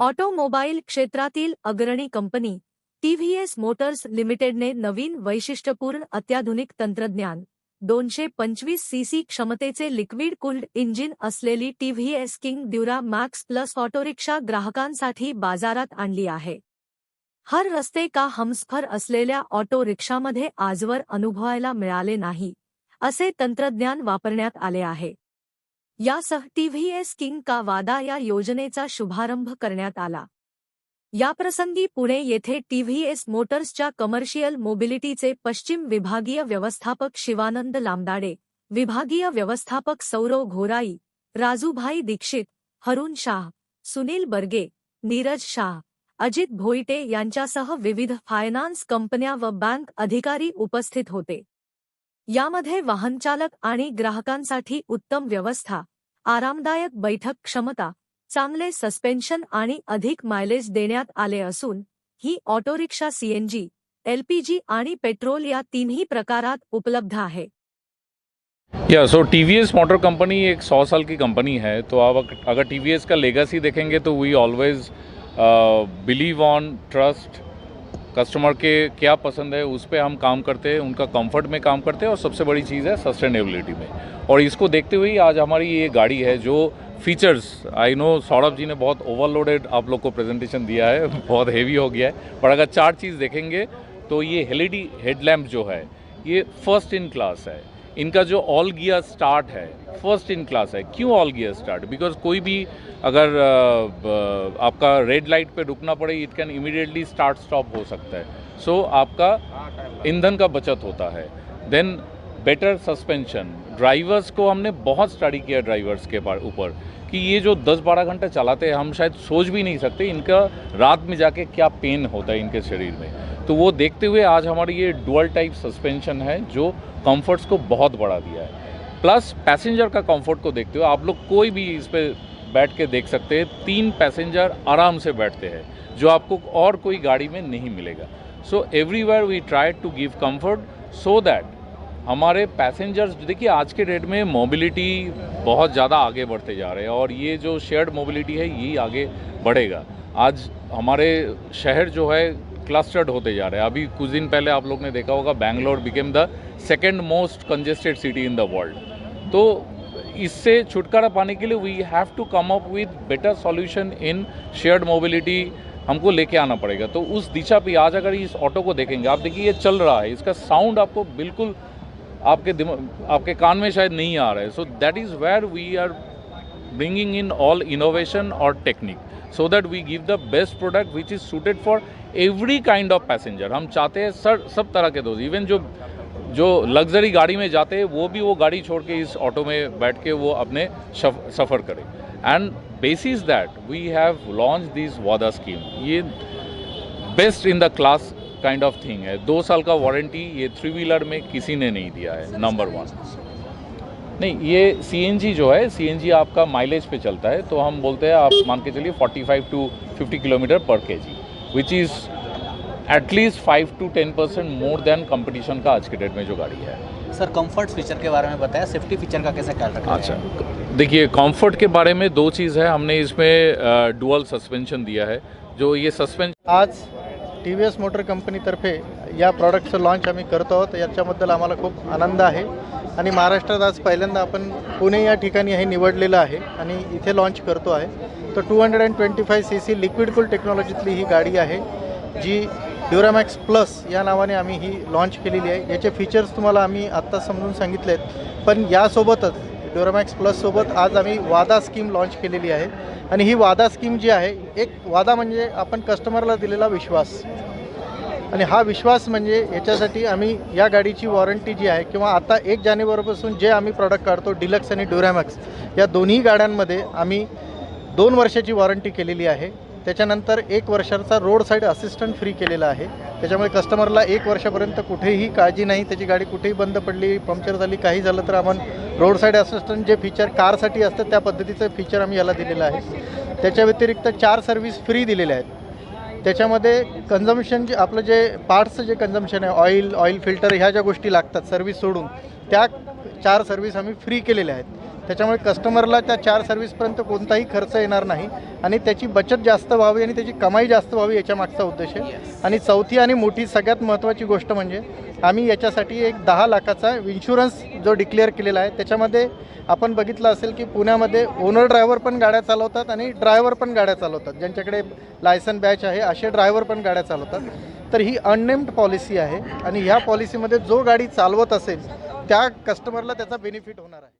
Automobile क्षेत्रातील अग्रणी कंपनी टीव्हीएस मोटर्स लिमिटेडने नवीन वैशिष्ट्यपूर्ण अत्याधुनिक तंत्रज्ञान दोनशे पंचवीस सीसी क्षमतेचे लिक्विड कूल्ड इंजिन असलेली TVS King Duramax plus auto rickshaw ग्राहकांसाठी बाजारात आणली आहे. हर रस्ते का हमस्फर असलेल्या ऑटो रिक्षामध्ये आजवर अनुभवायला मिळाले नाही असे तंत्रज्ञान वापरण्यात आले आहे. यासह टीव्हीएस किंग का वादा या योजनेचा शुभारंभ करण्यात आला. याप्रसंगी पुणे येथे टीव्हीएस मोटर्सच्या कमर्शियल मोबिलिटीचे पश्चिम विभागीय व्यवस्थापक शिवानंद लांबदाडे विभागीय व्यवस्थापक सौरव घोराई राजूभाई दीक्षित हरुण शाह सुनील बर्गे नीरज शाह अजित भोईटे यांच्यासह विविध फायनान्स कंपन्या व बँक अधिकारी उपस्थित होते. यामध्ये वाहनचालक आणि ग्राहकांसाठी उत्तम व्यवस्था आरामदायक बैठक क्षमता, चांगले सस्पेन्शन आणि अधिक मायलेज देण्यात आले असून, ही ऑटोरिक्षा सीएनजी एलपीजी आणि पेट्रोल या तिन्ही प्रकारात उपलब्ध आहे. या so T S motor company एक सौ साल की कंपनी है तो आप अगर टी एस का लेगासी देखेंगे तो we always believe on trust customer के क्या पसंद है, उस पर हम काम करते हैं, उनका कंफर्ट में काम करते हैं और सबसे बड़ी चीज़ है सस्टेनेबिलिटी में। और इसको देखते हुए आज हमारी ये गाड़ी है जो features I know Saurabh ji ने बहुत ओवरलोडेड आप लोग को प्रेजेंटेशन दिया है, बहुत हेवी हो गया है, पर अगर चार चीज़ देखेंगे तो ये एलईडी हेडलैम्प जो है, ये फ़र्स्ट इन क्लास है। इनका जो ऑल गियर स्टार्ट है फ़र्स्ट इन क्लास है क्यों ऑल गियर स्टार्ट बिकॉज़ कोई भी अगर आपका रेड लाइट पे रुकना पड़े it can immediately start stop हो सकता है। सो so, आपका ईंधन का बचत होता है। देन बेटर सस्पेंशन ड्राइवर्स को हमने बहुत स्टडी किया ड्राइवर्स के ऊपर कि ये जो 10-12 घंटे चलाते हैं हम शायद सोच भी नहीं सकते इनका रात में जाके क्या पेन होता है इनके शरीर में। तो वो देखते हुए आज हमारी ये डुअल टाइप सस्पेंशन है, जो कंफर्ट्स को बहुत बढ़ा दिया है। प्लस पैसेंजर का कंफर्ट को देखते हुए आप लोग कोई भी इस पर बैठ के देख सकते हैं, तीन पैसेंजर आराम से बैठते हैं, जो आपको और कोई गाड़ी में नहीं मिलेगा। So everywhere we try to give comfort so that हमारे पैसेंजर्स देखिए आज के डेट में मोबिलिटी बहुत ज़्यादा आगे बढ़ते जा रहे हैं और ये जो शेयर्ड मोबिलिटी है यही आगे बढ़ेगा। आज हमारे शहर जो है क्लस्टर्ड होते जा रहे हैं। अभी कुछ दिन पहले आप लोग ने देखा होगा Bangalore became the second most congested city in the world तो इससे छुटकारा पाने के लिए we have to come up with better solution in shared mobility हमको लेके आना पड़ेगा। तो उस दिशा पे आज अगर इस ऑटो को देखेंगे, आप देखिए ये चल रहा है। इसका साउंड आपको बिल्कुल आपके दिमाग आपके कान में शायद नहीं आ रहा है। So that is where we are bringing in all innovation और technique so that we give the best product which is suited for every kind of passenger. हम चाहते हैं सर सब तरह के दोस्त इवन जो जो लग्जरी गाड़ी में जाते हैं वो भी वो गाड़ी छोड़ के इस ऑटो में बैठ के वो अपने सफ़र करें। And basis that we have launch this वादा स्कीम ये best in the class kind of thing है। दो साल का वारंटी ये थ्री व्हीलर में किसी ने नहीं दिया है नंबर वन नहीं ये सीएनजी जो है सीएनजी आपका माइलेज पे चलता है तो हम बोलते हैं आप मान के चलिए 45 to 50 kilometre per K G which is at least 5 to 10 percent more than competition का आज के डेट में जो गाड़ी है। सर कंफर्ट फीचर के बारे में बताया सेफ्टी फीचर का कैसे ख्याल रखा अच्छा देखिए कंफर्ट के बारे में दो चीज़ है हमने इसमें डुअल सस्पेंशन दिया है जो ये सस्पेंशन आज टी व्ही एस मोटर कंपनीतर्फे या प्रॉडक्टचं लॉन्च आम्ही करतो आहोत. याच्याबद्दल आम्हाला खूप आनंद आहे. आणि महाराष्ट्रात आज पहिल्यांदा आपण पुणे या ठिकाणी हे निवडलेलं आहे आणि इथे लॉन्च करतो आहे. तर two hundred and twenty five C C liquid cool टेक्नॉलॉजीतली ही गाडी आहे जी ड्युरामॅक्स प्लस या नावाने आम्ही ही लॉन्च केलेली आहे. याचे फीचर्स तुम्हाला आम्ही आत्ता समजून सांगितले आहेत पण यासोबतच ड्युरामॅक्स प्लससोबत आज आम्ही वादा स्कीम लॉन्च केलेली आहे. आणि ही वादा स्कीम जी आहे एक वादा म्हणजे आपण कस्टमरला दिलेला विश्वास. आणि हा विश्वास म्हणजे याच्यासाठी आम्ही या गाडीची वॉरंटी जी आहे किंवा आता एक जानेवारीपासून जे आम्ही प्रॉडक्ट काढतो डिलक्स आणि ड्युरॅमॅक्स या दोन्ही गाड्यांमध्ये आम्ही दोन वर्षाची वॉरंटी केलेली आहे. त्याच्यानंतर एक वर्षाचा रोड साईड असिस्टंट फ्री केलेला आहे. त्याच्यामुळे कस्टमरला एक वर्षापर्यंत कुठेही काळजी नाही. त्याची गाडी कुठेही बंद पडली पंक्चर झाली काही झालं तर आपण रोड साईड असिस्टंट जे फीचर कारसाठी असतं त्या पद्धतीचं फीचर आम्ही याला दिलेलं आहे. त्याच्या व्यतिरिक्त चार सर्व्हिस फ्री दिलेल्या आहेत. त्याच्यामध्ये कन्झम्शन जे आपलं जे पार्ट्सचं जे कन्झम्शन आहे ऑइल ऑइल फिल्टर ह्या ज्या गोष्टी लागतात सर्व्हिस सोडून त्या चार सर्व्हिस आम्ही फ्री केलेल्या आहेत. त्याच्यामुळे कस्टमरला त्या चार सर्व्हिसपर्यंत कोणताही खर्च येणार नाही. आणि त्याची बचत जास्त व्हावी आणि त्याची कमाई जास्त व्हावी याच्या मागचा उद्देश आहे. आणि चौथी आणि मोठी सगळ्यात महत्त्वाची गोष्ट म्हणजे आम्ही याच्यासाठी एक दहा लाखाचा इन्शुरन्स जो डिक्लेअर केलेला आहे त्याच्यामध्ये आपण बघितलं असेल की पुण्यामध्ये ओनर ड्रायव्हर पण गाड्या चालवतात आणि ड्रायव्हर पण गाड्या चालवतात. ज्यांच्याकडे लायसन बॅच आहे असे ड्रायव्हर पण गाड्या चालवतात. तर ही अननेम्ड पॉलिसी आहे आणि ह्या पॉलिसीमध्ये जो गाडी चालवत असेल त्या कस्टमरला त्याचा बेनिफिट होणार आहे.